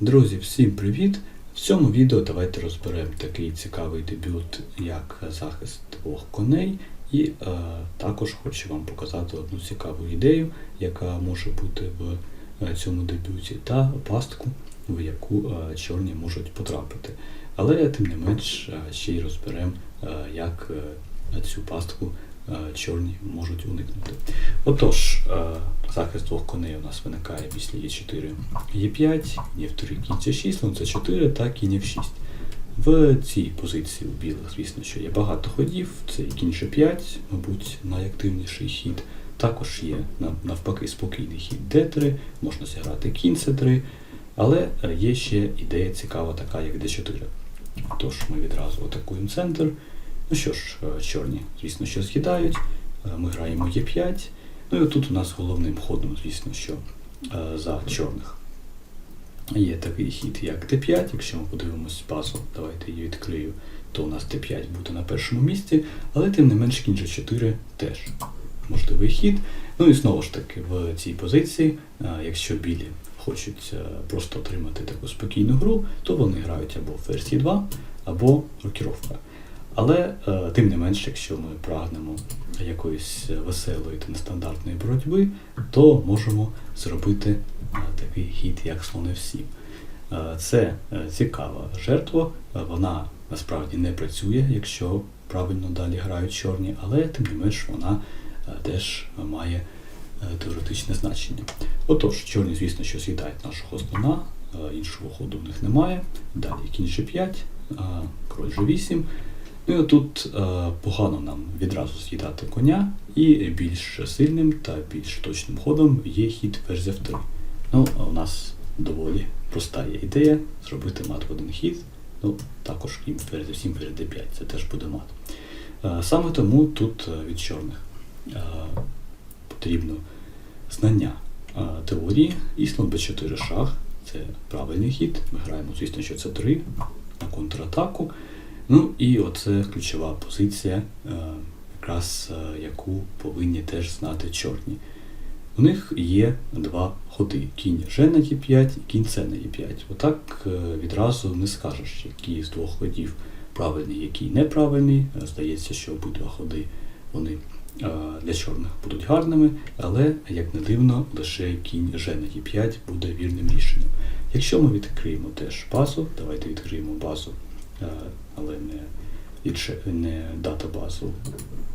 Друзі, всім привіт! В цьому відео давайте розберемо такий цікавий дебют, як захист двох коней, і е, також хочу вам показати одну цікаву ідею, яка може бути в е, цьому дебюті, та пастку, в яку е, чорні можуть потрапити. Але тим не менш е, ще й розберемо, е, як е, цю пастку е, чорні можуть уникнути. Отож, е, захист двох коней у нас виникає після Е4, Е5, кінь F3, кінь C6, слон C4 та кінь F6. В цій позиції у білих, звісно, що є багато ходів. Це і кінь G5, мабуть, найактивніший хід. Також є навпаки спокійний хід D3, можна зіграти кінь C3, але е, є ще ідея цікава, така як D4. Тож ми відразу атакуємо центр. Ну що ж, е, чорні, звісно, що з'їдають. Е, Ми граємо Е5. Ну і отут у нас головним ходом, звісно, що е, за чорних є такий хід, як Д5. Якщо ми подивимось базу, давайте її відкрию, то у нас Д5 буде на першому місці, але тим не менш кінь G4 теж можливий хід. Ну і знову ж таки, в цій позиції, е, якщо білі хочуть е, просто отримати таку спокійну гру, то вони грають або ферзь Е2, або рокіровка. Але тим не менш, якщо ми прагнемо якоїсь веселої та нестандартної боротьби, то можемо зробити е, такий хід, як слон F7. Е, Це е, цікава жертва, е, вона насправді не працює, якщо правильно далі грають чорні, але тим не менш вона е, теж має е, теоретичне значення. Отож, чорні, звісно, що з'їдають нашого слона, е, іншого ходу в них немає. Далі кінь G5, е, король G8. Ну і отут е, погано нам відразу з'їдати коня, і більш сильним та більш точним ходом є хід ферзь F3. Ну, а у нас доволі проста є ідея зробити мат в один хід. Ну, також кінь ферзь F7, ферзь D5, це теж буде мат. Е, саме тому тут е, від чорних потрібно знання теорії і слон b4 шах. Це правильний хід. Ми граємо, звісно, що це 3 на контратаку. Ну і оце ключова позиція, е, якраз е, яку повинні теж знати чорні. У них є два ходи: кінь Ж на Е5 і кінь С на Е5. Отак е, відразу не скажеш, який з двох ходів правильний, який неправильний. Здається, що обидва ходи вони для чорних будуть гарними, але, як не дивно, лише кінь Ж на Е5 буде вірним рішенням. Якщо ми відкриємо теж базу, давайте відкриємо базу, але не, не датабазу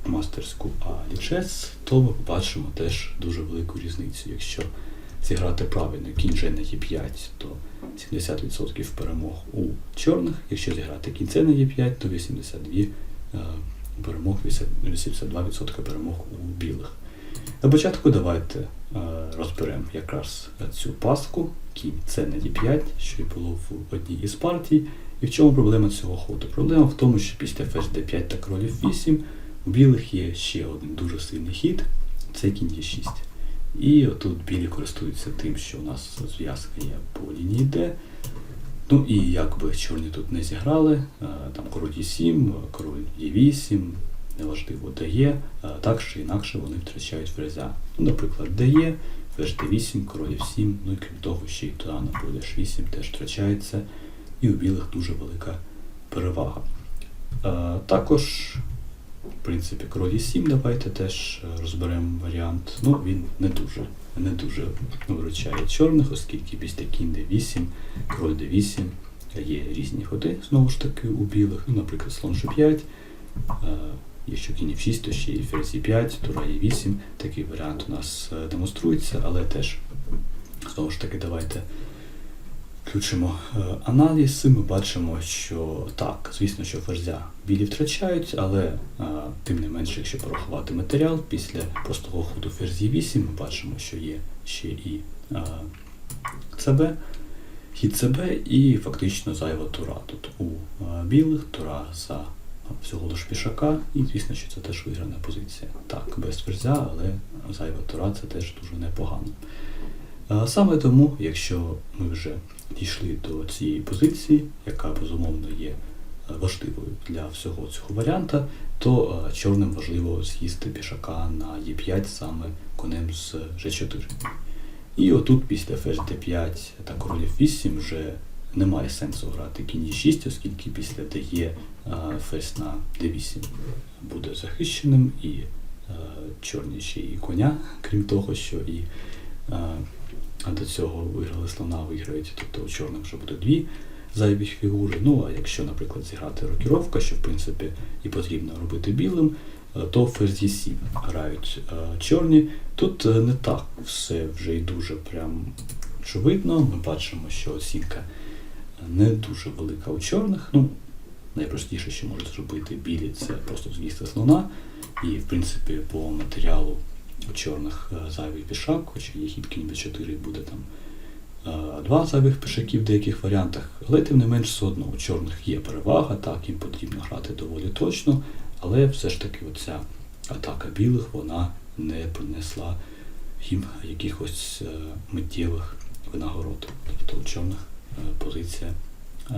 мастерську, а лічес, то ми побачимо теж дуже велику різницю. Якщо зіграти правильно кінь Ж на Е5, то 70% перемог у чорних, якщо зіграти кінь С на Е5, то 82 е, перемог, 82% перемог у білих. На початку давайте е, розберемо якраз цю паску, кінь С на Е5, що й було в одній із партій. І в чому проблема цього ходу? Проблема в тому, що після ферзь d5 та король f8 у білих є ще один дуже сильний хід, це кінь Е6. І отут білі користуються тим, що у нас зв'язка є по лінії D. Ну і якби чорні тут не зіграли, е, там король Е7, король Е8, неважливо де є, е, так чи інакше вони втрачають ферзя. Ну, наприклад, де є, ферзь d8, король F7, ну і крім того, ще й туди на поле H8 теж втрачається, і у білих дуже велика перевага. Е, Також, в принципі, король Е7 давайте теж е, розберемо варіант. Ну, він не дуже, не дуже виручає чорних, оскільки після кінь d8, король d8 є різні ходи, знову ж таки, у білих. Ну, наприклад, слон G5, е, якщо кінь F6, то ще і ферзь E5, тура E8. Такий варіант у нас е, демонструється, але теж, знову ж таки, давайте включимо е, аналіз, ми бачимо, що так, звісно, що ферзя білі втрачають, але е, тим не менше, якщо порахувати матеріал, після простого ходу ферзь Е8 ми бачимо, що є ще і ЦБ, хід ЦБ і фактично зайва тура. Тут у білих тура за всього лиш пішака, і звісно, що це теж виграна позиція. Так, без ферзя, але зайва тура це теж дуже непогано. Е, Саме тому, якщо ми вже дійшли до цієї позиції, яка безумовно є е, важливою для всього цього варіанта, то е, чорним важливо з'їсти пішака на Е5 саме конем з G4. І отут після ферзь d5 та король f8 вже немає сенсу грати кінь e6, оскільки після дає ферзь на d8 буде захищеним, і е, чорні ще і коня, крім того, що і е, до цього виграли слона, виграють, тобто у чорних вже буде дві зайві фігури. Ну а якщо, наприклад, зіграти рокіровка, що в принципі і потрібно робити білим, е, то ферзь e7 грають е, чорні. Тут е, не так все вже і дуже прям очевидно. Ми бачимо, що оцінка не дуже велика у чорних. Ну, найпростіше, що можуть зробити білі, це просто з'їсти слона. І, в принципі, по матеріалу у чорних е, зайвий пішак, хоча є хід кінь b4 буде там е, два зайвих пішаків в деяких варіантах, але тим не менш все одно у чорних є перевага, так, їм потрібно грати доволі точно, але все ж таки оця атака білих вона не принесла їм якихось е, миттєвих винагород. Тобто у чорних позиція е,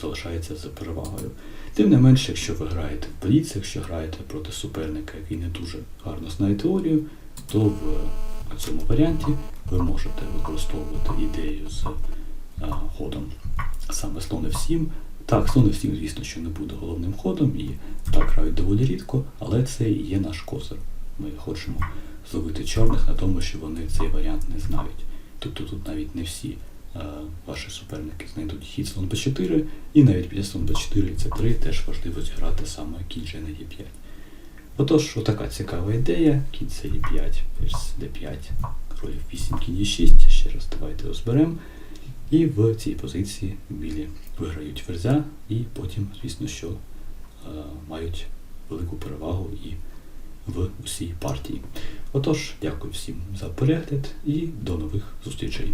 залишається за перевагою. Тим не менше, якщо ви граєте в бліц, якщо граєте проти суперника, який не дуже гарно знає теорію, то в цьому варіанті ви можете використовувати ідею з е, ходом саме слон F7. Так, слон F7, звісно, що не буде головним ходом, і так грають доволі рідко, але це і є наш козир. Ми хочемо зловити чорних на тому, що вони цей варіант не знають. Тобто тут навіть не всі е, ваші суперники знайдуть хід слон b4, і навіть після слон b4 і c3 теж важливо зіграти саме кінь на e5. Отож, отака цікава ідея. Кінь це e5, ферзь d5, король 8, кінь e6. Ще раз давайте розберемо. І в цій позиції білі виграють ферзя, і потім, звісно, що е, мають велику перевагу і в усій партії. Отож, дякую всім за перегляд і до нових зустрічей.